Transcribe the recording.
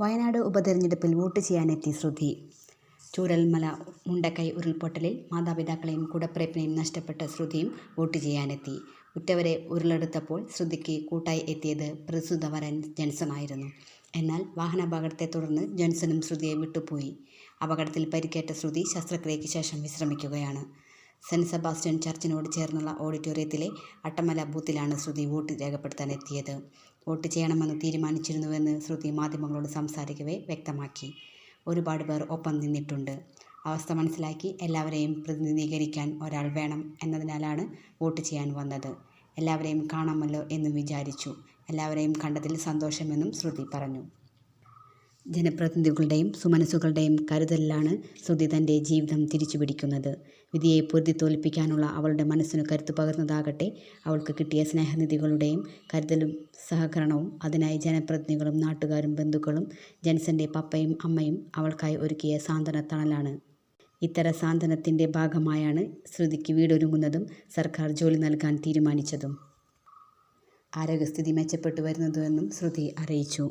വയനാട് ഉപതെരഞ്ഞെടുപ്പിൽ വോട്ട് ചെയ്യാനെത്തി ശ്രുതി. ചൂരൽമല മുണ്ടക്കൈ ഉരുൾപൊട്ടലിൽ മാതാപിതാക്കളെയും കൂടപ്പിറപ്പിനെയും നഷ്ടപ്പെട്ട ശ്രുതിയും വോട്ട് ചെയ്യാനെത്തി. ഉറ്റവരെ ഉരുളെടുത്തപ്പോൾ ശ്രുതിക്ക് കൂട്ടായി എത്തിയത് പ്രസുത വരൻ ജൻസനായിരുന്നു എന്നാൽ വാഹനാപകടത്തെ തുടർന്ന് ജൻസനും ശ്രുതിയെ വിട്ടുപോയി. അപകടത്തിൽ പരിക്കേറ്റ ശ്രുതി ശസ്ത്രക്രിയയ്ക്ക് ശേഷം വിശ്രമിക്കുകയാണ്. സെന്റ് സെബാസ്റ്റ്യൻ ചർച്ചിനോട് ചേർന്നുള്ള ഓഡിറ്റോറിയത്തിലെ അട്ടമല ബൂത്തിലാണ് ശ്രുതി വോട്ട് രേഖപ്പെടുത്താൻ എത്തിയത് വോട്ട് ചെയ്യണമെന്ന് തീരുമാനിച്ചിരുന്നുവെന്ന് ശ്രുതി മാധ്യമങ്ങളോട് സംസാരിക്കവേ വ്യക്തമാക്കി. ഒരുപാട് പേർ ഒപ്പം നിന്നിട്ടുണ്ട്. അവസ്ഥ മനസ്സിലാക്കി എല്ലാവരെയും പ്രതിനിധീകരിക്കാൻ ഒരാൾ വേണം എന്നതിനാലാണ് വോട്ട് ചെയ്യാൻ വന്നത്. എല്ലാവരെയും കാണാമല്ലോ എന്നും വിചാരിച്ചു. എല്ലാവരെയും കണ്ടതിൽ സന്തോഷമെന്നും ശ്രുതി പറഞ്ഞു. ജനപ്രതിനിധികളുടെയും സുമനസ്സുകളുടെയും കരുതലിലാണ് ശ്രുതി തന്റെ ജീവിതം തിരിച്ചുപിടിക്കുന്നത്. വിധിയെ പൊരുതി തോൽപ്പിക്കാനുള്ള അവളുടെ മനസ്സിന് കരുത്തു പകർന്നതാകട്ടെ അവൾക്ക് കിട്ടിയ സ്നേഹനിധികളുടെയും കരുതലും സഹകരണവും അതിനായി ജനപ്രതിനിധികളും നാട്ടുകാരും ബന്ധുക്കളും ജൻസന്റെ പപ്പയും അമ്മയും അവൾക്കായി ഒരുക്കിയ സാന്ത്വന തണലാണ്. ഇത്തര സാന്ത്വനത്തിന്റെ ഭാഗമായാണ് ശ്രുതിക്ക് വീടൊരുങ്ങുന്നതും സർക്കാർ ജോലി നൽകാൻ തീരുമാനിച്ചതും. ആരോഗ്യസ്ഥിതി മെച്ചപ്പെട്ടു വരുന്നതുവെന്നും ശ്രുതി അറിയിച്ചു.